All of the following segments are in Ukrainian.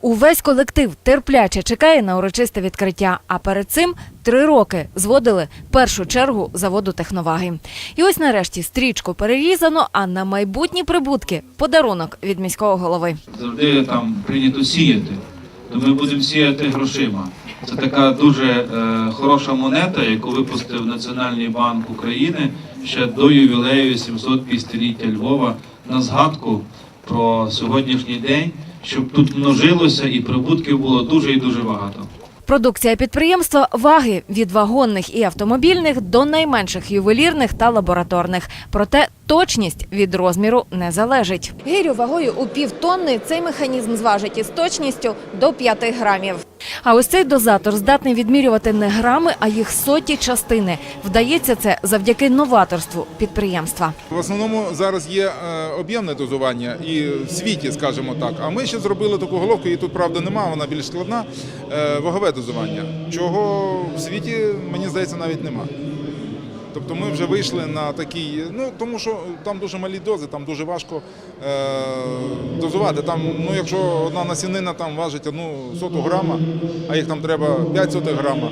Увесь колектив терпляче чекає на урочисте відкриття. А перед цим три роки зводили першу чергу заводу техноваги. І ось нарешті стрічку перерізано, а на майбутні прибутки подарунок від міського голови. завжди там прийнято сіяти, то ми будемо сіяти грошима. Це така дуже е, хороша монета, яку випустив Національний банк України ще до ювілею 750-ліття Львова на згадку про сьогоднішній день, щоб тут множилося і прибутків було дуже і дуже багато. Продукція підприємства ваги від вагонних і автомобільних до найменших ювелірних та лабораторних. Проте точність від розміру не залежить. Гирю вагою у півтонни цей механізм зважить із точністю до 5 грамів. А ось цей дозатор здатний відмірювати не грами, а їх соті частини. Вдається це завдяки новаторству підприємства. В основному зараз є е, об'ємне дозування і в світі, скажімо так. А ми ще зробили таку головку, і тут правда нема, вона більш складна. е, Вагове дозування, чого в світі, мені здається, навіть нема. Тобто ми вже вийшли на такий, ну тому що там дуже малі дози, там дуже важко е, дозувати. Там, ну якщо одна насінина там важить одну соту грама, а їх там треба 5 сотих грама,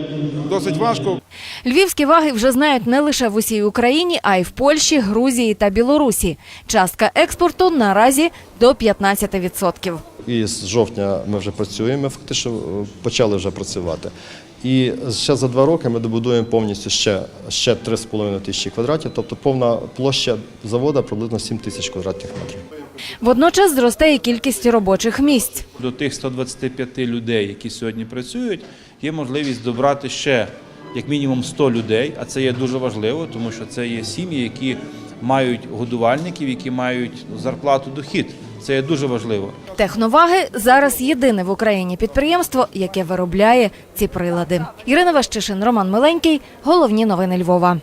досить важко. Львівські ваги вже знають не лише в усій Україні, а й в Польщі, Грузії та Білорусі. Частка експорту наразі до 15%. І з жовтня ми вже працюємо, фактично е, почали вже працювати. І ще за два роки ми добудуємо повністю ще, ще 3,5 тисячі квадратів, тобто повна площа заводу приблизно 7 тисяч квадратних метрів. Водночас зросте і кількість робочих місць. До тих 125 людей, які сьогодні працюють, є можливість добрати ще як мінімум 100 людей, а це є дуже важливо, тому що це є сім'ї, які мають годувальників, які мають зарплату, дохід. Це є дуже важливо. Техноваги зараз єдине в Україні підприємство, яке виробляє ці прилади. Ірина Ващишин, Роман Миленький. Головні новини Львова.